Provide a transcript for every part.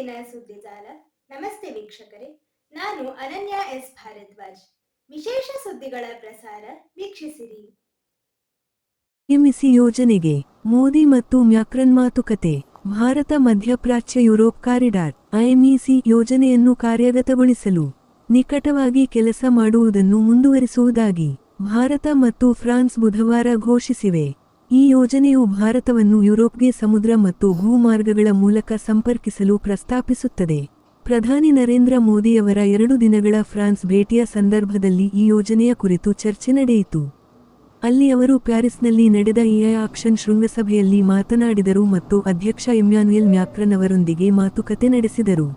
ಪ್ರತಿದಿನ ಸುದ್ದಿಜಾಲ ನಮಸ್ತೆ ವೀಕ್ಷಕರೇ. ನಾನು ಅನನ್ಯ ಎಸ್ ಭಾರದ್ವಾಜ್. ವಿಶೇಷ ಸುದ್ದಿಗಳ ಪ್ರಸಾರ ವೀಕ್ಷಿಸಿರಿ. ಎಮಿಸಿ ಯೋಜನೆಗೆ ಮೋದಿ ಮತ್ತು ಮ್ಯಾಕ್ರನ್ ಮಾತುಕತೆ. ಭಾರತ ಮಧ್ಯಪ್ರಾಚ್ಯ ಯುರೋಪ್ ಕಾರಿಡಾರ್ ಐಎಂಇಸಿ ಯೋಜನೆಯನ್ನು ಕಾರ್ಯಗತಗೊಳಿಸಲು ನಿಕಟವಾಗಿ ಕೆಲಸ ಮಾಡುವುದನ್ನು ಮುಂದುವರಿಸುವುದಾಗಿ ಭಾರತ ಮತ್ತು ಫ್ರಾನ್ಸ್ ಬುಧವಾರ ಘೋಷಿಸಿವೆ. ಈ ಯೋಜನೆಯು ಭಾರತವನ್ನು ಯುರೋಪ್ಗೆ ಸಮುದ್ರ ಮತ್ತು ಭೂಮಾರ್ಗಗಳ ಮೂಲಕ ಸಂಪರ್ಕಿಸಲು ಪ್ರಸ್ತಾಪಿಸುತ್ತದೆ. ಪ್ರಧಾನಿ ನರೇಂದ್ರ ಮೋದಿಯವರ ಎರಡು ದಿನಗಳ ಫ್ರಾನ್ಸ್ ಭೇಟಿಯ ಸಂದರ್ಭದಲ್ಲಿ ಈ ಯೋಜನೆಯ ಕುರಿತು ಚರ್ಚೆ ನಡೆಯಿತು. ಅಲ್ಲಿ ಅವರು ಪ್ಯಾರಿಸ್ನಲ್ಲಿ ನಡೆದ ಎಐ ಆಕ್ಷನ್ ಶೃಂಗಸಭೆಯಲ್ಲಿ ಮಾತನಾಡಿದರು ಮತ್ತು ಅಧ್ಯಕ್ಷ ಇಮ್ಯಾನ್ಯುಯಲ್ ಮ್ಯಾಕ್ರನ್ ಅವರೊಂದಿಗೆ ಮಾತುಕತೆ ನಡೆಸಿದರು.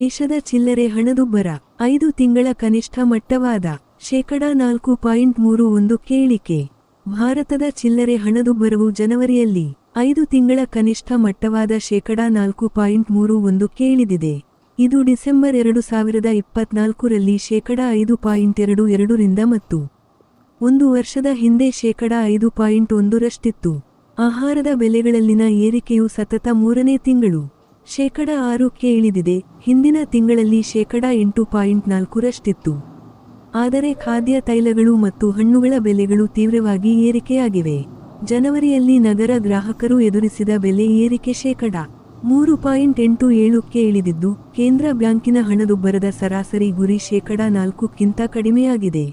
ದೇಶದ ಚಿಲ್ಲರೆ ಹಣದುಬ್ಬರ, ಐದು ತಿಂಗಳ ಕನಿಷ್ಠ ಮಟ್ಟವಾದ ಶೇಕಡಾ ನಾಲ್ಕು ಪಾಯಿಂಟ್ ಮೂರು ಒಂದು ಕೇಳಿಕೆ. ಭಾರತದ ಚಿಲ್ಲರೆ ಹಣದುಬ್ಬರವು ಜನವರಿಯಲ್ಲಿ ಐದು ತಿಂಗಳ ಕನಿಷ್ಠ ಮಟ್ಟವಾದ ಶೇಕಡಾ ನಾಲ್ಕು ಪಾಯಿಂಟ್ ಮೂರು ಒಂದು ಕೇಳಿದಿದೆ. ಇದು ಡಿಸೆಂಬರ್ ಎರಡು ಸಾವಿರದ ಇಪ್ಪತ್ನಾಲ್ಕರಲ್ಲಿ ಶೇಕಡಾ ಐದು ಪಾಯಿಂಟ್ ಎರಡು ಎರಡರಿಂದ ಮತ್ತು ಒಂದು ವರ್ಷದ ಹಿಂದೆ ಶೇಕಡಾ ಐದು ಪಾಯಿಂಟ್ ಒಂದರಷ್ಟಿತ್ತು ಆಹಾರದ ಬೆಲೆಗಳಲ್ಲಿನ ಏರಿಕೆಯು ಸತತ ಮೂರನೇ ತಿಂಗಳು ಶೇಕಡಾ ಆರಕ್ಕೆ ಇಳಿದಿದೆ ಹಿಂದಿನ ತಿಂಗಳಲ್ಲಿ ಶೇಕಡಾ ಎಂಟು ಪಾಯಿಂಟ್ ನಾಲ್ಕರಷ್ಟಿತ್ತು ಆದರೆ ಖಾದ್ಯ ತೈಲಗಳು ಮತ್ತು ಹಣ್ಣುಗಳ ಬೆಲೆಗಳು ತೀವ್ರವಾಗಿ ಏರಿಕೆಯಾಗಿವೆ. ಜನವರಿಯಲ್ಲಿ ನಗರ ಗ್ರಾಹಕರು ಎದುರಿಸಿದ ಬೆಲೆ ಏರಿಕೆ ಶೇಕಡ ಮೂರು ಪಾಯಿಂಟ್ ಎಂಟು ಏಳಕ್ಕೆ ಇಳಿದಿದ್ದು, ಕೇಂದ್ರ ಬ್ಯಾಂಕಿನ ಹಣದುಬ್ಬರದ ಸರಾಸರಿ ಗುರಿ ಶೇಕಡ ನಾಲ್ಕಕ್ಕಿಂತ ಕಡಿಮೆಯಾಗಿದೆ.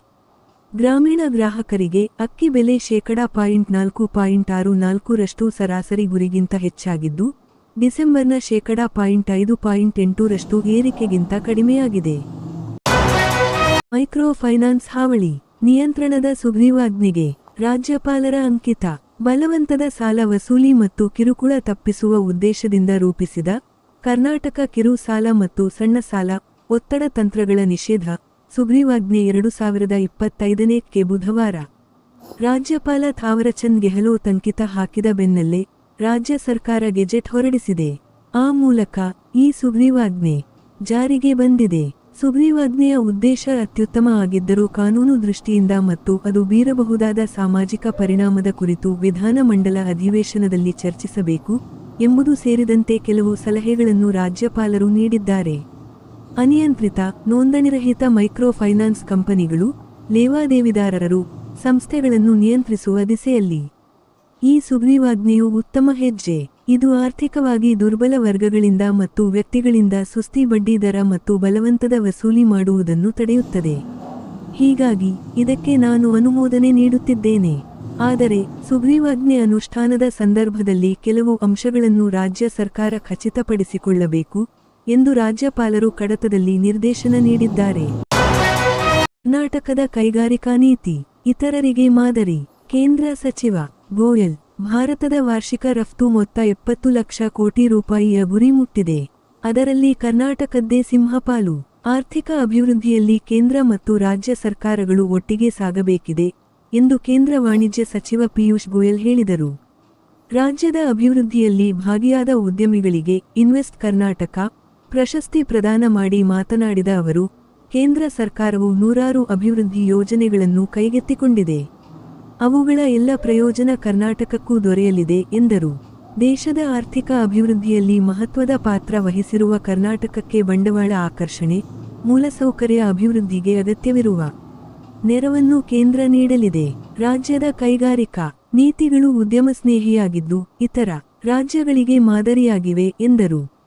ಗ್ರಾಮೀಣ ಗ್ರಾಹಕರಿಗೆ ಅಕ್ಕಿ ಬೆಲೆ ಶೇಕಡಾ ಪಾಯಿಂಟ್ ನಾಲ್ಕು ಪಾಯಿಂಟ್ ಆರು ನಾಲ್ಕರಷ್ಟು ಸರಾಸರಿ ಗುರಿಗಿಂತ ಹೆಚ್ಚಾಗಿದ್ದು, ಡಿಸೆಂಬರ್ನ ಶೇಕಡಾ ಪಾಯಿಂಟ್ ಐದು ಪಾಯಿಂಟ್ ಎಂಟರಷ್ಟು ಏರಿಕೆಗಿಂತ ಕಡಿಮೆಯಾಗಿದೆ. ಮೈಕ್ರೋ ಫೈನಾನ್ಸ್ ಹಾವಳಿ, ನಿಯಂತ್ರಣದ ಸುಗ್ರೀವಾಜ್ಞೆಗೆ ರಾಜ್ಯಪಾಲರ ಅಂಕಿತ, ಬಲವಂತದ ಸಾಲ ವಸೂಲಿ ಮತ್ತು ಕಿರುಕುಳ ತಪ್ಪಿಸುವ ಉದ್ದೇಶದಿಂದ ರೂಪಿಸಿದ ಕರ್ನಾಟಕ ಕಿರು ಸಾಲ ಮತ್ತು ಸಣ್ಣ ಸಾಲ ಒತ್ತಡ ತಂತ್ರಗಳ ನಿಷೇಧ, ಸುಗ್ರೀವಾಜ್ಞೆ ಎರಡು ಸಾವಿರದ ಇಪ್ಪತ್ತೈದನೇಕ್ಕೆ ಬುಧವಾರ. ರಾಜ್ಯಪಾಲ ಥಾವರಚಂದ್ ಗೆಹ್ಲೋತ್ ಅಂಕಿತ ಹಾಕಿದ ಬೆನ್ನಲ್ಲೇ ರಾಜ್ಯ ಸರ್ಕಾರ ಗೆಜೆಟ್ ಹೊರಡಿಸಿದೆ. ಆ ಮೂಲಕ ಈ ಸುಗ್ರೀವಾಜ್ಞೆ ಜಾರಿಗೆ ಬಂದಿದೆ. ಸುಗ್ರೀವಾಜ್ಞೆಯ ಉದ್ದೇಶ ಅತ್ಯುತ್ತಮ ಆಗಿದ್ದರೂ ಕಾನೂನು ದೃಷ್ಟಿಯಿಂದ ಮತ್ತು ಅದು ಬೀರಬಹುದಾದ ಸಾಮಾಜಿಕ ಪರಿಣಾಮದ ಕುರಿತು ವಿಧಾನಮಂಡಲ ಅಧಿವೇಶನದಲ್ಲಿ ಚರ್ಚಿಸಬೇಕು ಎಂಬುದು ಸೇರಿದಂತೆ ಕೆಲವು ಸಲಹೆಗಳನ್ನು ರಾಜ್ಯಪಾಲರು ನೀಡಿದ್ದಾರೆ. ಅನಿಯಂತ್ರಿತ, ನೋಂದಣಿರಹಿತ ಮೈಕ್ರೋ ಫೈನಾನ್ಸ್ ಕಂಪನಿಗಳು, ಲೇವಾದೇವಿದಾರರು, ಸಂಸ್ಥೆಗಳನ್ನು ನಿಯಂತ್ರಿಸುವ ದಿಸೆಯಲ್ಲಿ ಈ ಸುಗ್ರೀವಾಜ್ಞೆಯು ಉತ್ತಮ ಹೆಜ್ಜೆ. ಇದು ಆರ್ಥಿಕವಾಗಿ ದುರ್ಬಲ ವರ್ಗಗಳಿಂದ ಮತ್ತು ವ್ಯಕ್ತಿಗಳಿಂದ ಸುಸ್ತಿ ಬಡ್ಡಿ ದರ ಮತ್ತು ಬಲವಂತದ ವಸೂಲಿ ಮಾಡುವುದನ್ನು ತಡೆಯುತ್ತದೆ. ಹೀಗಾಗಿ, ಇದಕ್ಕೆ ನಾನು ಅನುಮೋದನೆ ನೀಡುತ್ತಿದ್ದೇನೆ. ಆದರೆ, ಸುಗ್ರೀವಾಜ್ಞೆ ಅನುಷ್ಠಾನದ ಸಂದರ್ಭದಲ್ಲಿ ಕೆಲವು ಅಂಶಗಳನ್ನು ರಾಜ್ಯ ಸರ್ಕಾರ ಖಚಿತಪಡಿಸಿಕೊಳ್ಳಬೇಕು ಎಂದು ರಾಜ್ಯಪಾಲರು ಕಡತದಲ್ಲಿ ನಿರ್ದೇಶನ ನೀಡಿದ್ದಾರೆ. ಕರ್ನಾಟಕದ ಕೈಗಾರಿಕಾ ನೀತಿ, ಇತರರಿಗೆ ಮಾದರಿ, ಕೇಂದ್ರ ಸಚಿವ ಗೋಯಲ್ ಭಾರತದ ವಾರ್ಷಿಕ ರಫ್ತು ಮೊತ್ತ ಎಪ್ಪತ್ತು ಲಕ್ಷ ಕೋಟಿ ರೂಪಾಯಿಯ ಗುರಿ ಮುಟ್ಟಿದೆ. ಅದರಲ್ಲಿ ಕರ್ನಾಟಕದ್ದೇ ಸಿಂಹಪಾಲು. ಆರ್ಥಿಕ ಅಭಿವೃದ್ಧಿಯಲ್ಲಿ ಕೇಂದ್ರ ಮತ್ತು ರಾಜ್ಯ ಸರ್ಕಾರಗಳು ಒಟ್ಟಿಗೆ ಸಾಗಬೇಕಿದೆ ಎಂದು ಕೇಂದ್ರ ವಾಣಿಜ್ಯ ಸಚಿವ ಪಿಯೂಷ್ ಗೋಯಲ್ ಹೇಳಿದರು. ರಾಜ್ಯದ ಅಭಿವೃದ್ಧಿಯಲ್ಲಿ ಭಾಗಿಯಾದ ಉದ್ಯಮಿಗಳಿಗೆ ಇನ್ವೆಸ್ಟ್ ಕರ್ನಾಟಕ ಪ್ರಶಸ್ತಿ ಪ್ರದಾನ ಮಾಡಿ ಮಾತನಾಡಿದ ಅವರು, ಕೇಂದ್ರ ಸರ್ಕಾರವು ನೂರಾರು ಅಭಿವೃದ್ಧಿ ಯೋಜನೆಗಳನ್ನು ಕೈಗೆತ್ತಿಕೊಂಡಿದೆ. ಅವುಗಳ ಎಲ್ಲ ಪ್ರಯೋಜನ ಕರ್ನಾಟಕಕ್ಕೂ ದೊರೆಯಲಿದೆ, ಎಂದರು. ದೇಶದ ಆರ್ಥಿಕ ಅಭಿವೃದ್ಧಿಯಲ್ಲಿ ಮಹತ್ವದ ಪಾತ್ರ ವಹಿಸಿರುವ ಕರ್ನಾಟಕಕ್ಕೆ ಬಂಡವಾಳ ಆಕರ್ಷಣೆ, ಮೂಲಸೌಕರ್ಯ ಅಭಿವೃದ್ಧಿಗೆ ಅಗತ್ಯವಿರುವ ನೆರವನ್ನು ಕೇಂದ್ರ ನೀಡಲಿದೆ. ರಾಜ್ಯದ ಕೈಗಾರಿಕಾ ನೀತಿಗಳು ಉದ್ಯಮ ಸ್ನೇಹಿಯಾಗಿದ್ದು ಇತರ ರಾಜ್ಯಗಳಿಗೆ ಮಾದರಿಯಾಗಿವೆ, ಎಂದರು.